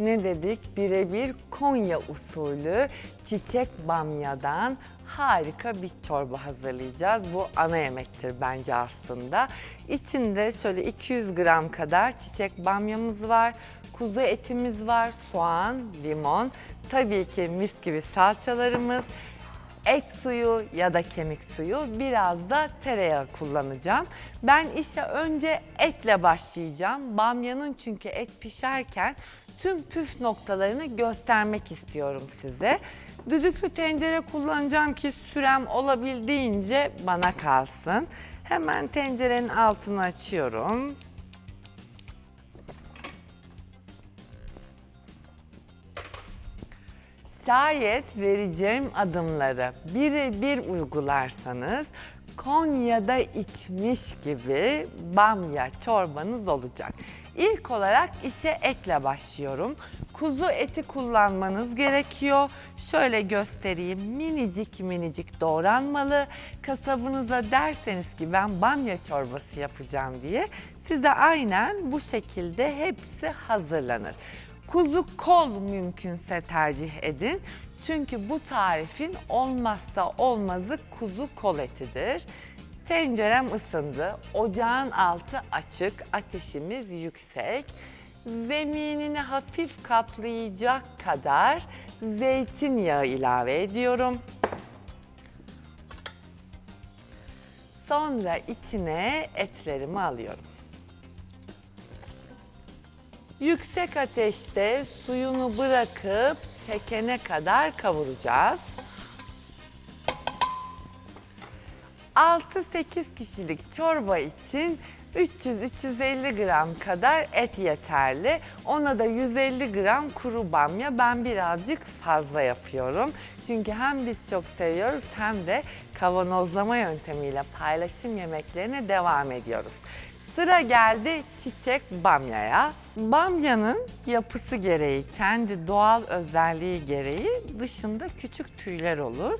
Ne dedik? Birebir Konya usulü çiçek bamyadan harika bir çorba hazırlayacağız. Bu ana yemektir bence aslında. İçinde şöyle 200 gram kadar çiçek bamyamız var. Kuzu etimiz var, soğan, limon, tabii ki mis gibi salçalarımız, et suyu ya da kemik suyu biraz da tereyağı kullanacağım. Ben işe önce etle başlayacağım. Bamyanın çünkü et pişerken tüm püf noktalarını göstermek istiyorum size. Düdüklü tencere kullanacağım ki sürem olabildiğince bana kalsın. Hemen tencerenin altını açıyorum. Şayet vereceğim adımları birebir uygularsanız Konya'da içmiş gibi bamya çorbanız olacak. İlk olarak işe etle başlıyorum. Kuzu eti kullanmanız gerekiyor. Şöyle göstereyim minicik minicik doğranmalı. Kasabınıza derseniz ki ben bamya çorbası yapacağım diye size aynen bu şekilde hepsi hazırlanır. Kuzu kol mümkünse tercih edin. Çünkü bu tarifin olmazsa olmazı kuzu kol etidir. Tencerem ısındı. Ocağın altı açık, ateşimiz yüksek. Zeminini hafif kaplayacak kadar zeytinyağı ilave ediyorum. Sonra içine etlerimi alıyorum. Yüksek ateşte suyunu bırakıp çekene kadar kavuracağız. 6-8 kişilik çorba için 300-350 gram kadar et yeterli. Ona da 150 gram kuru bamya. Ben birazcık fazla yapıyorum. Çünkü hem biz çok seviyoruz hem de kavanozlama yöntemiyle paylaşım yemeklerine devam ediyoruz. Sıra geldi çiçek bamyaya. Bamyanın yapısı gereği, kendi doğal özelliği gereği dışında küçük tüyler olur.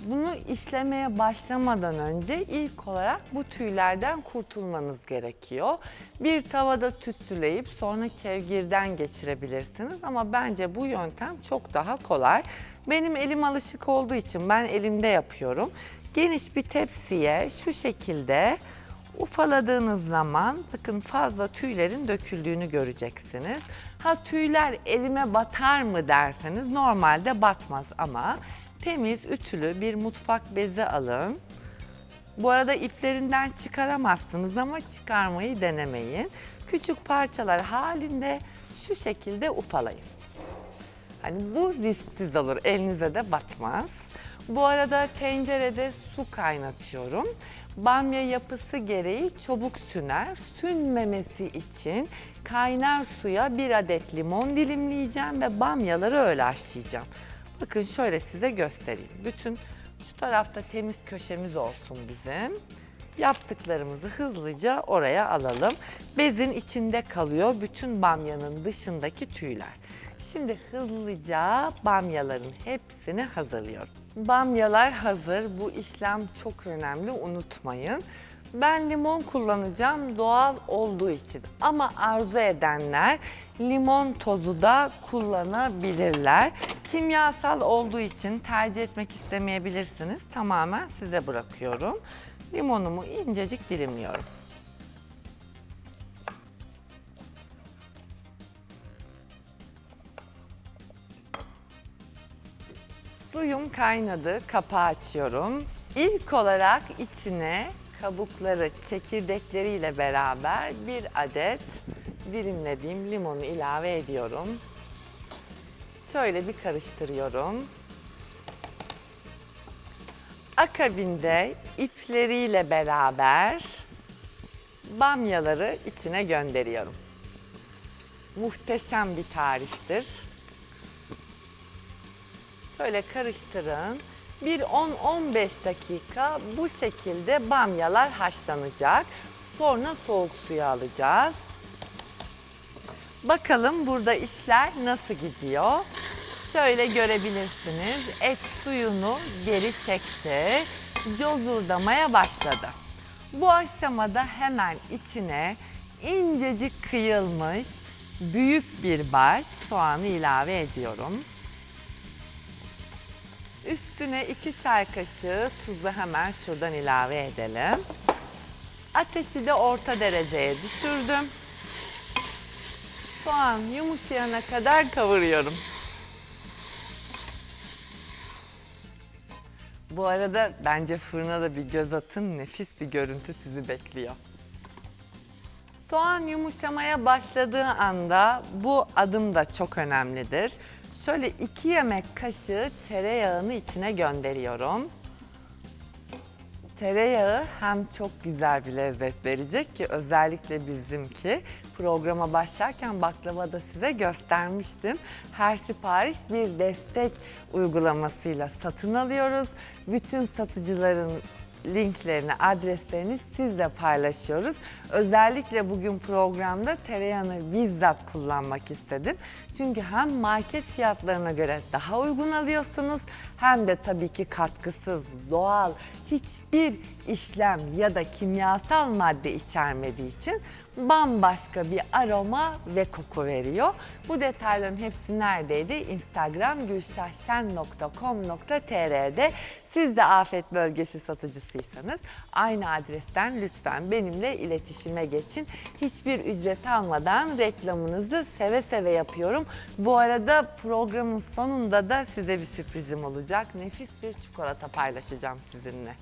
Bunu işlemeye başlamadan önce ilk olarak bu tüylerden kurtulmanız gerekiyor. Bir tavada tütsüleyip sonra kevgirden geçirebilirsiniz ama bence bu yöntem çok daha kolay. Benim elim alışık olduğu için ben elimde yapıyorum. Geniş bir tepsiye şu şekilde Ufaladığınız zaman bakın fazla tüylerin döküldüğünü göreceksiniz. Ha tüyler elime batar mı derseniz normalde batmaz ama temiz ütülü bir mutfak bezi alın. Bu arada iplerinden çıkaramazsınız ama çıkarmayı denemeyin. Küçük parçalar halinde şu şekilde ufalayın. Hani bu risksiz olur, elinize de batmaz. Bu arada tencerede su kaynatıyorum. Bamya yapısı gereği çabuk süner. Sünmemesi için kaynar suya bir adet limon dilimleyeceğim ve bamyaları öyle haşlayacağım. Bakın şöyle size göstereyim. Bütün şu tarafta temiz köşemiz olsun bizim. Yaptıklarımızı hızlıca oraya alalım. Bezin içinde kalıyor bütün bamyanın dışındaki tüyler. Şimdi hızlıca bamyaların hepsini hazırlıyorum. Bamyalar hazır. Bu işlem çok önemli unutmayın. Ben limon kullanacağım doğal olduğu için ama arzu edenler limon tozu da kullanabilirler. Kimyasal olduğu için tercih etmek istemeyebilirsiniz. Tamamen size bırakıyorum. Limonumu incecik dilimliyorum. Suyum kaynadı, kapağı açıyorum. İlk olarak içine kabukları, çekirdekleriyle beraber bir adet dilimlediğim limonu ilave ediyorum. Şöyle bir karıştırıyorum. Akabinde ipleriyle beraber bamyaları içine gönderiyorum. Muhteşem bir tariftir. Şöyle karıştırın. Bir 10-15 dakika bu şekilde bamyalar haşlanacak. Sonra soğuk suya alacağız. Bakalım burada işler nasıl gidiyor? Şöyle görebilirsiniz. Et suyunu geri çekti. Cozurdamaya başladı. Bu aşamada hemen içine incecik kıyılmış büyük bir baş soğanı ilave ediyorum. Üstüne 2 çay kaşığı tuzu hemen şuradan ilave edelim. Ateşi de orta dereceye düşürdüm. Soğan yumuşayana kadar kavuruyorum. Bu arada bence fırına da bir göz atın. Nefis bir görüntü sizi bekliyor. Soğan yumuşamaya başladığı anda bu adım da çok önemlidir. Şöyle 2 yemek kaşığı tereyağını içine gönderiyorum. Tereyağı hem çok güzel bir lezzet verecek ki özellikle bizimki programa başlarken baklavada size göstermiştim. Her sipariş bir destek uygulamasıyla satın alıyoruz. Bütün satıcıların linklerini, adreslerini sizle paylaşıyoruz. Özellikle bugün programda tereyağını bizzat kullanmak istedim. Çünkü hem market fiyatlarına göre daha uygun alıyorsunuz hem de tabii ki katkısız, doğal, hiçbir işlem ya da kimyasal madde içermediği için bambaşka bir aroma ve koku veriyor. Bu detayların hepsi neredeydi? Instagram gülşahşen.com.tr'de siz de afet bölgesi satıcısıysanız aynı adresten lütfen benimle iletişime geçin. Hiçbir ücret almadan reklamınızı seve seve yapıyorum. Bu arada programın sonunda da size bir sürprizim olacak. Nefis bir çikolata paylaşacağım sizinle.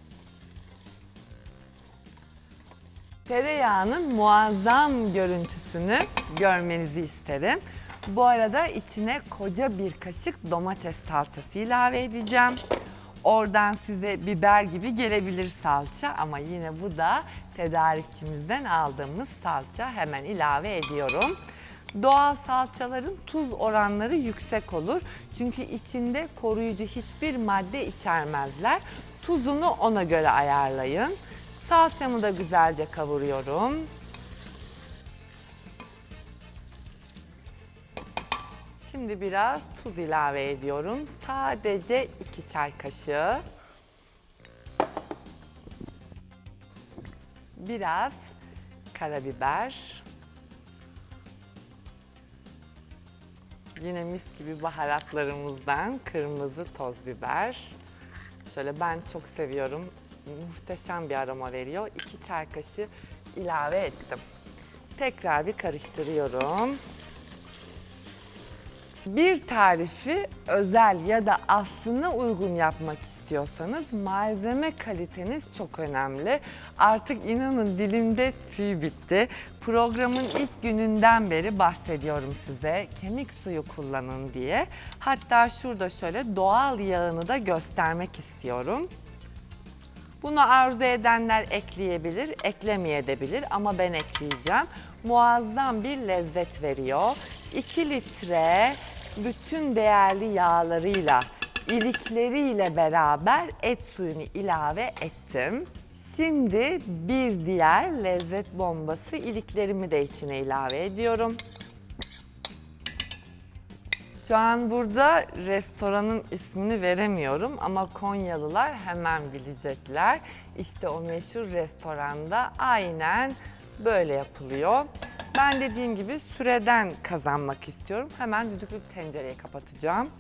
Tereyağının muazzam görüntüsünü görmenizi isterim. Bu arada içine koca bir kaşık domates salçası ilave edeceğim. Oradan size biber gibi gelebilir salça ama yine bu da tedarikçimizden aldığımız salça hemen ilave ediyorum. Doğal salçaların tuz oranları yüksek olur. Çünkü içinde koruyucu hiçbir madde içermezler. Tuzunu ona göre ayarlayın. Salçamı da güzelce kavuruyorum. Şimdi biraz tuz ilave ediyorum. Sadece 2 çay kaşığı. Biraz karabiber. Yine mis gibi baharatlarımızdan kırmızı toz biber. Şöyle ben çok seviyorum. Muhteşem bir aroma veriyor. 2 çay kaşığı ilave ettim. Tekrar bir karıştırıyorum. Bir tarifi özel ya da aslına uygun yapmak istiyorsanız malzeme kaliteniz çok önemli. Artık inanın dilimde tüy bitti. Programın ilk gününden beri bahsediyorum size. Kemik suyu kullanın diye. Hatta şurada şöyle doğal yağını da göstermek istiyorum. Bunu arzu edenler ekleyebilir, eklemeyebilir ama ben ekleyeceğim. Muazzam bir lezzet veriyor. 2 litre bütün değerli yağlarıyla, ilikleriyle beraber et suyunu ilave ettim. Şimdi bir diğer lezzet bombası iliklerimi de içine ilave ediyorum. Şu an burada restoranın ismini veremiyorum ama Konyalılar hemen bilecekler. İşte o meşhur restoranda aynen böyle yapılıyor. Ben dediğim gibi süreden kazanmak istiyorum. Hemen düdüklü tencereyi kapatacağım.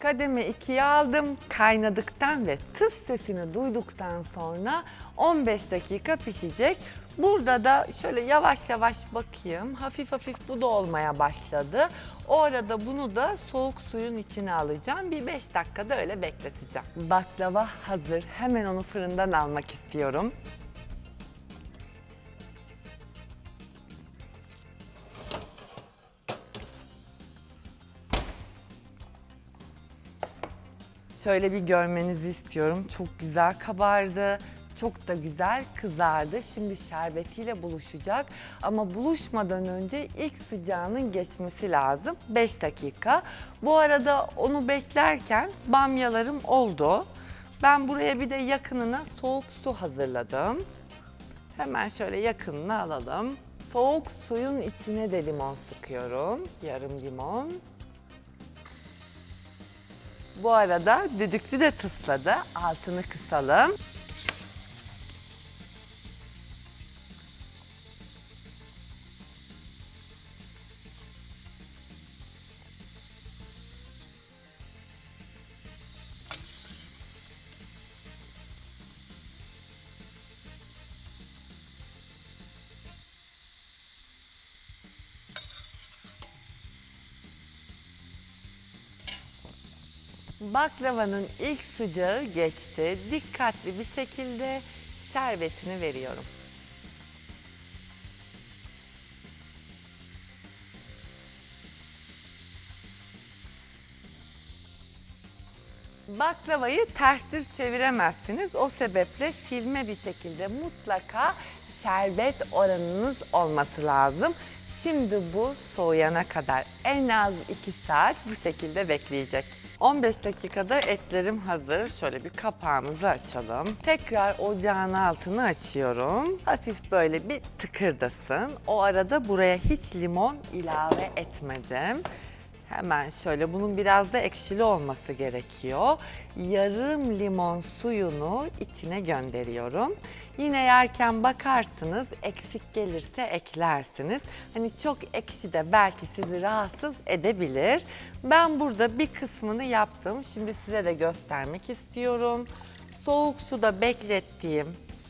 Kademe 2'ye aldım. Kaynadıktan ve tıs sesini duyduktan sonra 15 dakika pişecek. Burada da şöyle yavaş yavaş bakayım. Hafif hafif bu da olmaya başladı. O arada bunu da soğuk suyun içine alacağım. Bir 5 dakikada öyle bekleteceğim. Baklava hazır. Hemen onu fırından almak istiyorum. Şöyle bir görmenizi istiyorum. Çok güzel kabardı. Çok da güzel kızardı. Şimdi şerbetiyle buluşacak. Ama buluşmadan önce ilk sıcağının geçmesi lazım. 5 dakika. Bu arada onu beklerken bamyalarım oldu. Ben buraya bir de yakınına soğuk su hazırladım. Hemen şöyle yakınına alalım. Soğuk suyun içine de limon sıkıyorum. Yarım limon. Bu arada düdüklü de tısladı. Altını kısalım. Baklavanın ilk sıcağı geçti. Dikkatli bir şekilde şerbetini veriyorum. Baklavayı ters çeviremezsiniz. O sebeple silme bir şekilde mutlaka şerbet oranınız olması lazım. Şimdi bu soğuyana kadar en az 2 saat bu şekilde bekleyecek. 15 dakikada etlerim hazır. Şöyle bir kapağımızı açalım. Tekrar ocağın altını açıyorum. Hafif böyle bir tıkırdasın. O arada buraya hiç limon ilave etmedim. Hemen şöyle bunun biraz da ekşili olması gerekiyor. Yarım limon suyunu içine gönderiyorum. Yine yerken bakarsınız eksik gelirse eklersiniz. Hani çok ekşi de belki sizi rahatsız edebilir. Ben burada bir kısmını yaptım. Şimdi size de göstermek istiyorum. Soğuk suda beklettiğim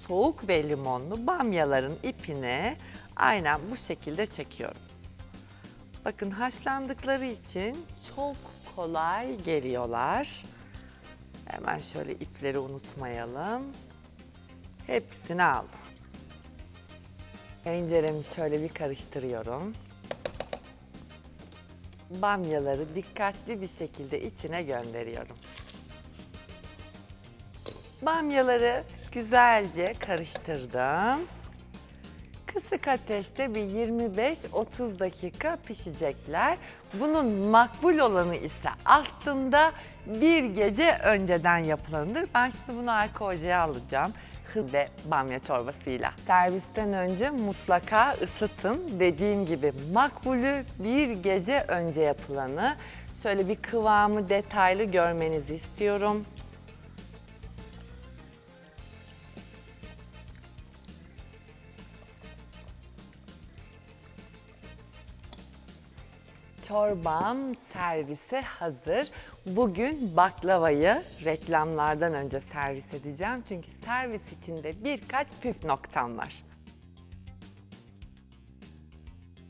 soğuk ve limonlu bamyaların ipini aynen bu şekilde çekiyorum. Bakın haşlandıkları için çok kolay geliyorlar. Hemen şöyle ipleri unutmayalım. Hepsini aldım. Tenceremi şöyle bir karıştırıyorum. Bamyaları dikkatli bir şekilde içine gönderiyorum. Bamyaları güzelce karıştırdım. Kısık ateşte bir 25-30 dakika pişecekler. Bunun makbul olanı ise aslında bir gece önceden yapılanıdır. Ben şimdi bunu arka ocağa alacağım. Hıde bamya çorbasıyla. Servisten önce mutlaka ısıtın. Dediğim gibi makbulü bir gece önce yapılanı. Şöyle bir kıvamı detaylı görmenizi istiyorum. Çorbam servise hazır. Bugün baklavayı reklamlardan önce servis edeceğim. Çünkü servis içinde birkaç püf noktam var.